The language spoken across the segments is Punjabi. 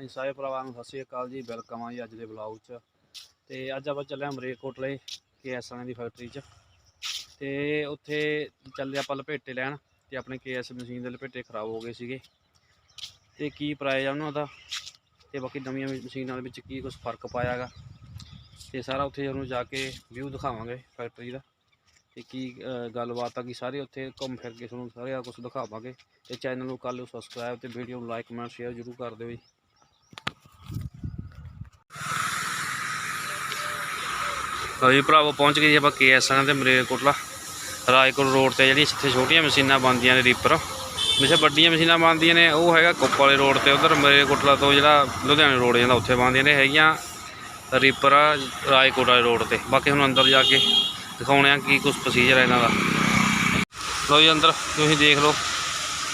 ਹਾਂਜੀ ਸਾਰੇ ਭਰਾਵਾਂ ਨੂੰ ਸਤਿ ਸ਼੍ਰੀ ਅਕਾਲ ਜੀ ਵੈਲਕਮ ਆ ਜੀ ਅੱਜ ਦੇ ਵਲੌਗ 'ਚ। ਤੇ ਅੱਜ ਆਪਾਂ ਚੱਲੇ ਹਾਂ ਮਰੇਕੋਟਲੇ ਕੇਐਸ ਵਾਲਿਆਂ ਦੀ ਫੈਕਟਰੀ 'ਚ। ਤੇ ਉੱਥੇ ਚੱਲੇ ਆਪਾਂ ਲਪੇਟੇ ਲੈਣ ਤੇ ਆਪਣੇ ਕੇਐਸ ਮਸ਼ੀਨ ਦੇ ਲਪੇਟੇ ਖਰਾਬ ਹੋ ਗਏ ਸੀਗੇ। ਤੇ ਕੀ ਪ੍ਰਾਈਸ ਆ ਉਹਨਾਂ ਦਾ? ਤੇ ਬਾਕੀ ਨਵੀਆਂ ਮਸ਼ੀਨਾਂ ਦੇ ਵਿੱਚ ਕੀ ਕੁਝ ਫ਼ਰਕ ਪਾਇਆ ਗਾ ਤੇ ਸਾਰਾ ਉੱਥੇ ਉਹਨੂੰ ਜਾ ਕੇ ਵਿਊ ਦਿਖਾਵਾਂਗੇ ਫੈਕਟਰੀ ਦਾ। ਤੇ ਕੀ ਗੱਲਬਾਤ ਆ ਕੀ ਸਾਰੇ ਉੱਥੇ, ਘੁੰਮ ਫਿਰ ਕੇ ਤੁਹਾਨੂੰ ਸਾਰਾ ਕੁਝ ਦਿਖਾਵਾਂਗੇ। ਤੇ ਚੈਨਲ ਨੂੰ ਕਰ ਲਿਓ ਸਬਸਕ੍ਰਾਈਬ ਤੇ ਵੀਡੀਓ ਨੂੰ ਲਾਈਕ ਕਮੈਂਟ ਸ਼ੇਅਰ ਜ਼ਰੂਰ ਕਰ ਦਿਓ ਜੀ। ਲਓ ਜੀ, ਭਰਾਵੋ, ਪਹੁੰਚ ਗਏ ਜੀ ਆਪਾਂ ਕੇਐਸ ਦੇ ਮਰੇਕੋਟਲਾ ਰਾਜਕੋਟ ਰੋਡ ਤੇ ਜਿਹੜੀ ਜਿੱਥੇ ਛੋਟੀਆਂ ਮਸ਼ੀਨਾਂ ਬਣਦੀਆਂ ਨੇ ਰੀਪਰ ਜਿੱਥੇ ਵੱਡੀਆਂ ਮਸ਼ੀਨਾਂ ਬਣਦੀਆਂ ਨੇ, ਉਹ ਹੈਗਾ ਕੁੱਪ ਵਾਲੇ ਰੋਡ ਤੇ, ਉਧਰ ਮਰੇਕੋਟਲਾ ਤੋਂ ਜਿਹੜਾ ਲੁਧਿਆਣੇ ਰੋਡ ਜਾਂਦਾ, ਉੱਥੇ ਬਣਦੀਆਂ ਨੇ, ਹੈਗੀਆਂ ਰੀਪਰ ਆ, ਰਾਜਕੋਟ ਵਾਲੇ ਰੋਡ ਤੇ। ਬਾਕੀ ਹੁਣ ਅੰਦਰ ਜਾ ਕੇ ਦਿਖਾਉਣੇ ਆ ਕੀ ਕੁਝ ਪ੍ਰੋਸੀਜਰ ਹੈ ਇਹਨਾਂ ਦਾ। ਲਓ ਜੀ, ਅੰਦਰ ਤੁਸੀਂ ਦੇਖ ਲਓ,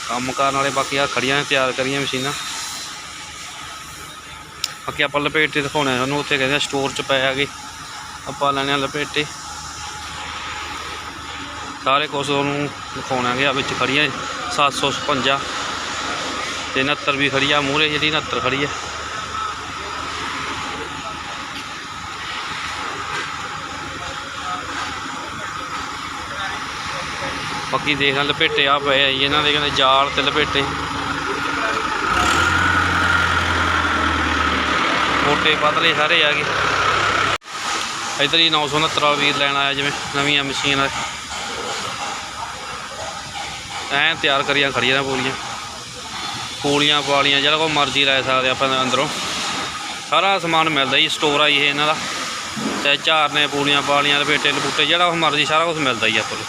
ਕੰਮ ਕਰਨ ਵਾਲੇ ਬਾਕੀ ਆ ਖੜੀਆਂ ਨੇ, ਤਿਆਰ ਕਰੀਆਂ ਮਸ਼ੀਨਾਂ। ਬਾਕੀ ਆਪਾਂ ਲਪੇਟ 'ਤੇ ਦਿਖਾਉਣੇ ਤੁਹਾਨੂੰ ਉੱਥੇ ਕਹਿੰਦੇ ਸਟੋਰ 'ਚ ਪਏ ਹੈਗੇ। ਆਪਾਂ ਲੈਣੇ ਆ ਲਪੇਟੇ। ਸਾਰੇ ਕੁਛ ਉਹਨੂੰ ਦਿਖਾਉਣਾਗੇ ਆ ਵਿੱਚ ਖੜੀਆਂ 756 ਤੇ 69 ਵੀ ਖੜੀ ਆ, ਮੂਹਰੇ ਜਿਹੜੀ 69 ਖੜੀ ਆ। ਬਾਕੀ ਦੇਖਾਂ ਲਪੇਟੇ ਆ ਪਏ ਆ ਜੀ, ਇਹਨਾਂ ਦੇ ਕਹਿੰਦੇ ਜਾਲ ਤੇ ਲਪੇਟੇ। ਮੋਟੇ ਪਤਲੇ ਸਾਰੇ ਆ ਗਏ। ਇਧਰ ਹੀ 969 ਵਾਲਾ ਵੀਰ ਲੈਣ ਆਇਆ ਜਿਵੇਂ ਨਵੀਆਂ ਮਸ਼ੀਨਾਂ ਆ। ਐਂ ਤਿਆਰ ਕਰੀਆਂ ਖੜੀਆਂ ਨੇ ਪੂਰੀਆਂ। ਪੂਲੀਆਂ ਪਾਲੀਆਂ, ਜਿਹੜਾ ਕੋ ਮਰਜ਼ੀ ਲੈ ਸਕਦੇ ਆਪਾਂ ਅੰਦਰੋਂ। ਸਾਰਾ ਸਮਾਨ ਮਿਲਦਾ ਜੀ, ਸਟੋਰ ਆ ਇਹ ਇਹਨਾਂ ਦਾ। ਚਾਹੇ ਝਾਰਨੇ ਪੂਲੀਆਂ ਪਾਲੀਆਂ, ਲਪੇਟੇ ਲਪੂਟੇ, ਜਿਹੜਾ ਉਹ ਮਰਜ਼ੀ, ਸਾਰਾ ਕੁਝ ਮਿਲਦਾ ਜੀ ਆਪਾਂ ਨੂੰ।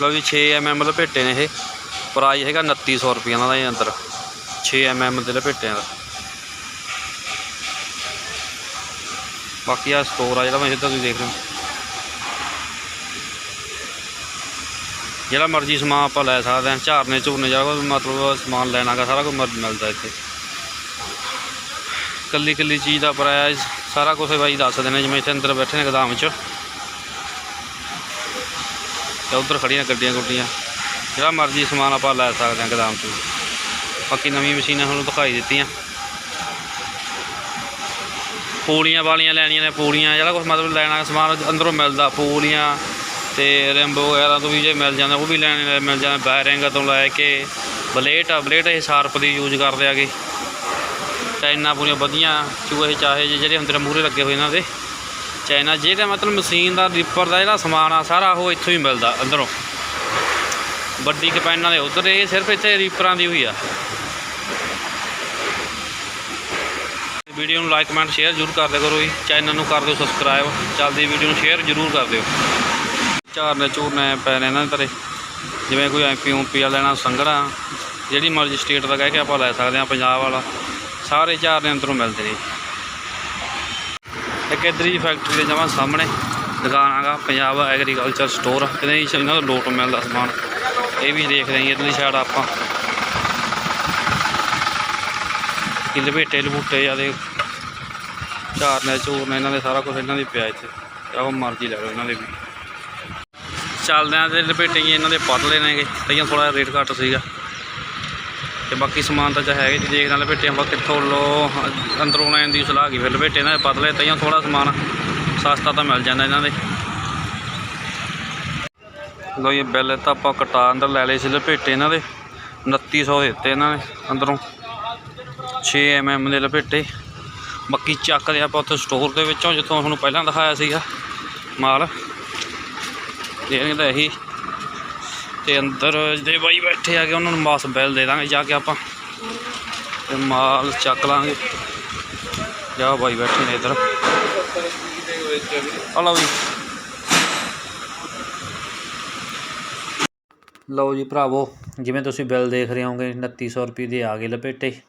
ਲਓ ਜੀ 6 ਐਮਐਮ ਲਪੇਟੇ ਨੇ ਇਹ। ਪ੍ਰਾਈਸ ਹੈਗਾ 2900 ਰੁਪਏ ਦਾ ਇਹ ਅੰਦਰ। 6 ਐਮਐਮ ਦੇ ਲਪੇਟਿਆਂ ਦਾ। ਬਾਕੀ ਆ ਸਟੋਰ ਆ ਜਿਹੜਾ ਮੈਂ ਸਿੱਧਾ ਤੁਸੀਂ ਦੇਖ ਰਹੇ ਹੋ। ਜਿਹੜਾ ਮਰਜ਼ੀ ਸਮਾਨ ਆਪਾਂ ਲੈ ਸਕਦੇ ਹਾਂ, ਝਾਰਨੇ ਝੂਰਨੇ ਜਿਹੜਾ ਮਤਲਬ ਸਮਾਨ ਲੈਣਾਗਾ ਸਾਰਾ ਕੁਝ ਮਰ- ਮਿਲਦਾ ਇੱਥੇ। ਕੱਲੀ ਕੱਲੀ ਚੀਜ਼ ਦਾ ਪ੍ਰਾਈਸ ਸਾਰਾ ਕੁਝ ਬਾਈ ਦੱਸ ਨੇ, ਜਿਵੇਂ ਇੱਥੇ ਅੰਦਰ ਬੈਠੇ ਨੇ ਗੋਦਾਮ 'ਚ। ਤੇ ਉਧਰ ਖੜੀਆਂ ਗੱਡੀਆਂ ਗੁੱਡੀਆਂ। ਜਿਹੜਾ ਮਰਜ਼ੀ ਸਮਾਨ ਆਪਾਂ ਲੈ ਸਕਦੇ ਹਾਂ ਗੋਦਾਮ 'ਚ। ਬਾਕੀ ਨਵੀਂ ਮਸ਼ੀਨਾਂ ਤੁਹਾਨੂੰ ਦਿਖਾਈ ਦਿੱਤੀਆਂ। ਪੂਲੀਆਂ ਵਾਲੀਆਂ ਲੈਣੀਆਂ ਨੇ, ਪੂਲੀਆਂ, ਜਿਹੜਾ ਕੁਝ ਮਤਲਬ ਲੈਣਾ ਸਮਾਨ ਅੰਦਰੋਂ ਮਿਲਦਾ, ਪੂਲੀਆਂ ਤੇ ਰਿੰਬ ਵਗੈਰਾ ਤੋਂ ਵੀ ਜੇ ਮਿਲ ਜਾਂਦਾ, ਉਹ ਵੀ ਲੈਣੇ ਮਿਲ ਜਾਂਦਾ ਬੈਰਿੰਗ ਤੋਂ ਲੈ ਕੇ, ਬਲੇਟ ਆ, ਬਲੇਟ ਇਹ ਸ਼ਾਰਪ ਦੀ ਯੂਜ਼ ਕਰਦੇ ਆਗੇ। ਚਾਈਨਾ ਪੂਰੀਆਂ ਵਧੀਆ, ਚੂਹੇ ਚਾਹੇ ਜਿਹੇ ਜਿਹੜੇ ਹੁੰਦੇ ਨੇ, ਮੂਹਰੇ ਲੱਗੇ ਹੋਏ ਇਹਨਾਂ ਦੇ। ਚਾਈਨਾ ਜਿਹੜਾ ਮਤਲਬ ਮਸ਼ੀਨ ਦਾ, ਰੀਪਰ ਦਾ ਜਿਹੜਾ ਸਮਾਨ ਆ, ਸਾਰਾ ਉਹ ਇੱਥੋਂ ਹੀ ਮਿਲਦਾ, ਅੰਦਰੋਂ। ਵੱਡੀ ਕਪੈਨਾਂ ਦੇ ਉਧਰ, ਇਹ ਸਿਰਫ ਇੱਥੇ ਰੀਪਰਾਂ ਦੀ ਹੋਈ ਆ। ਵੀਡੀਓ ਨੂੰ ਲਾਈਕ, ਕਮੈਂਟ, ਸ਼ੇਅਰ ਜ਼ਰੂਰ ਕਰ ਦਿਆ ਕਰੋ ਜੀ। ਚੈਨਲ ਨੂੰ ਕਰ ਦਿਓ ਸਬਸਕ੍ਰਾਈਬ ਚੱਲਦੀ ਵੀਡੀਓ ਨੂੰ ਸ਼ੇਅਰ ਜ਼ਰੂਰ ਕਰ ਦਿਓ। ਝਾਰਨੇ ਝੂਰਨੇ ਪੈ ਨੇ ਇਹਨਾਂ ਦੇ ਘਰੇ ਜਿਵੇਂ ਕੋਈ ਐਮਪੀ ਓਮਪੀ ਆ ਲੈਣਾ, ਸੰਘਣਾ, ਜਿਹੜੀ ਮਰਜ਼ੀ ਸਟੇਟ ਦਾ ਕਹਿ ਕੇ ਆਪਾਂ ਲੈ ਸਕਦੇ ਹਾਂ, ਪੰਜਾਬ ਵਾਲਾ। ਸਾਰੇ ਝਾਰਨੇ ਅੰਦਰੋਂ ਮਿਲਦੇ ਨੇ। ਇੱਕ ਇੱਧਰ ਹੀ ਫੈਕਟਰੀ ਦੇ ਜਮਾਂ ਸਾਹਮਣੇ ਦੁਕਾਨ ਆਗਾ ਪੰਜਾਬ ਐਗਰੀਕਲਚਰ ਸਟੋਰ ਕਿਤੇ ਹੀ ਇਹਨਾਂ ਦਾ ਲੋਟ ਮਿਲਦਾ ਸਮਾਨ। ਇਹ ਵੀ ਦੇਖ ਰਹੇ ਹਾਂ ਇੱਧਰਲੀ ਸਾਈਡ ਆਪਾਂ। ਕਿ ਲਪੇਟੇ ਲਪੂਟੇ ਜਿਆਦੇ ਝਾਰਨੇ ਝੂਰਨੇ ਇਹਨਾਂ ਦੇ ਸਾਰਾ ਕੁਝ ਇਹਨਾਂ ਦੀ ਪਿਆ ਇੱਥੇ। ਆਹ ਮਰਜ਼ੀ ਲੈ ਲਓ ਇਹਨਾਂ ਦੇ ਵੀ। ਚੱਲਦੇ ਆ ਤੇ ਲਪੇਟੇ ਹੀ ਇਹਨਾਂ ਦੇ ਪਤਲੇ ਨੇਗੇ। ਤਈਆਂ ਥੋੜਾ ਰੇਟ ਘੱਟ ਸੀਗਾ। ਤੇ ਬਾਕੀ ਸਮਾਨ ਤਾਂ ਚਾਹੇ ਹੈਗੇ ਜੀ ਦੇਖ ਨਾਲ ਲਪੇਟੇ ਆਪਾਂ ਕਿੱਥੋਂ ਲੋ ਅੰਦਰੋਂ ਲੈਣ ਦੀ ਸਲਾਹ ਗਈ ਫਿਰ ਲਪੇਟੇ ਇਹਨਾਂ ਦੇ ਪਤਲੇ ਤਈਆਂ ਥੋੜਾ ਸਮਾਨ ਸਸਤਾ ਤਾਂ ਮਿਲ ਜਾਂਦਾ ਇਹਨਾਂ ਦੇ। ਲੋ ਇਹ ਬਿੱਲ ਤਾਂ ਆਪਾਂ ਕਟਾ ਅੰਦਰ ਲੈ ਲਏ ਸੀ ਲਪੇਟੇ ਇਹਨਾਂ ਦੇ। 2900 ਦਿੱਤੇ ਇਹਨਾਂ ਨੇ ਅੰਦਰੋਂ। 6 mm ਦੇ ਲਪੇਟੇ। ਬਾਕੀ ਚੱਕਦੇ ਆਪਾਂ ਉੱਥੇ ਸਟੋਰ ਦੇ ਵਿੱਚੋਂ, ਜਿੱਥੋਂ ਤੁਹਾਨੂੰ ਪਹਿਲਾਂ ਦਿਖਾਇਆ ਸੀਗਾ ਮਾਲ। ਇਹ ਤਾਂ ਇਹੀ। ਤੇ ਅੰਦਰ ਦੇ ਬਾਈ ਬੈਠੇ ਆ ਕੇ ਉਹਨਾਂ ਨੂੰ ਮਾਸ ਬਿੱਲ ਦੇ ਦਾਂਗੇ, ਜਾ ਕੇ ਆਪਾਂ। ਤੇ ਮਾਲ ਚੱਕ ਲਾਂਗੇ। ਜਾ ਬਾਈ ਬੈਠੇ ਨੇ ਇੱਧਰ। ਆ ਲਓ ਜੀ। ਲਓ ਜੀ ਭਰਾਵੋ, ਜਿਵੇਂ ਤੁਸੀਂ ਬਿੱਲ ਦੇਖ ਰਹੇ ਹੋਗੇ 2900 ਰੁਪਏ ਦੇ ਆ ਗਏ ਲਪੇਟੇ।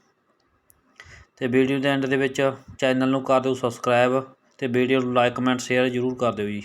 ਅਤੇ ਵੀਡੀਓ ਦੇ ਐਂਡ ਦੇ ਵਿੱਚ ਚੈਨਲ ਨੂੰ ਕਰ ਦਿਓ ਸਬਸਕ੍ਰਾਈਬ ਅਤੇ ਵੀਡੀਓ ਨੂੰ ਲਾਈਕ ਕਮੈਂਟ ਸ਼ੇਅਰ ਜ਼ਰੂਰ ਕਰ ਦਿਓ ਜੀ।